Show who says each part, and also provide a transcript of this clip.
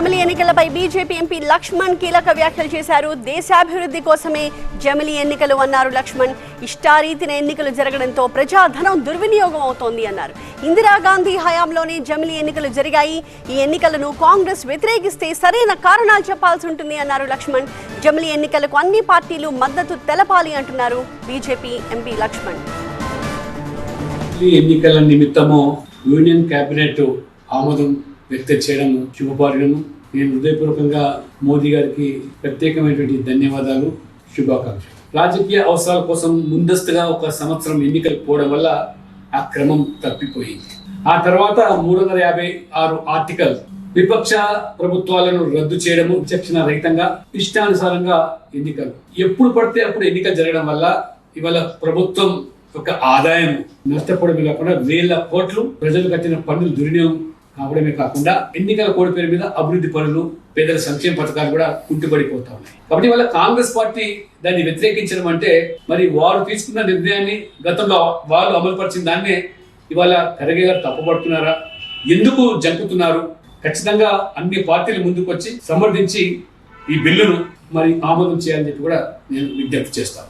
Speaker 1: ఎన్నికలపై BJP MP Laxman కీలక వ్యాఖ్యలు చేశారు. దేశాభివృద్ధి కోసమే జమిలి ఎన్నికలు అన్నారు లక్ష్మణ్. ఇష్టారీతిన ఎన్నికలు జరగడంతో ప్రజాధనం దుర్వినియోగం అవుతోంది అన్నారు. ఇందిరాగాంధీ హయాంలోనే జమిలీ ఎన్నికలు జరిగాయి. ఈ ఎన్నికలను కాంగ్రెస్ వ్యతిరేకిస్తే సరైన కారణాలు చెప్పాల్సి ఉంటుంది అన్నారు లక్ష్మణ్. జమిలి ఎన్నికలకు అన్ని పార్టీలు మద్దతు తెలపాలి అంటున్నారు బీజేపీ ఎంపీ లక్ష్మణ్.
Speaker 2: ఎన్నికల నిమిత్తము యూనియన్ కేబినెట్ ఆమోదం వ్యక్తం చేయడం శుభపార్యము నేను హృదయపూర్వకంగా మోదీ గారికి ప్రత్యేకమైనటువంటి ధన్యవాదాలు శుభాకాంక్షలు. రాజకీయ అవసరాల కోసం ముందస్తుగా ఒక సంవత్సరం ఎన్నికలు పోవడం వల్ల ఆ క్రమం తప్పిపోయింది. ఆ తర్వాత మూడు వందల యాభై ఆరు ఆర్టికల్ విపక్ష ప్రభుత్వాలను రద్దు చేయడము విచక్షణ రహితంగా ఇష్టానుసారంగా ఎన్నికలు. ఎప్పుడు పడితే అప్పుడు ఎన్నికలు జరగడం వల్ల ఇవాళ ప్రభుత్వం యొక్క ఆదాయం నష్టపోవడమే కాకుండా వేల కోట్లు ప్రజలు కట్టిన పన్నులు దుర్వినియోగం అవడమే కాకుండా ఎన్నికల కోడ్ పేరు మీద అభివృద్ధి పనులు పేదల సంక్షేమ పథకాలు కూడా కుంటుపడిపోతా ఉన్నాయి. కాబట్టి వాళ్ళ కాంగ్రెస్ పార్టీ దాన్ని వ్యతిరేకించడం అంటే మరి వారు తీసుకున్న నిర్ణయాన్ని గతంలో వాళ్ళు అమలుపరిచిన దాన్నే ఇవాళ ఖర్గే గారు తప్పుపడుతున్నారా? ఎందుకు జంకుతున్నారు? ఖచ్చితంగా అన్ని పార్టీలు ముందుకు వచ్చి సమర్థించి ఈ బిల్లును మరి ఆమోదం చేయాలని చెప్పి కూడా నేను విజ్ఞప్తి చేస్తాను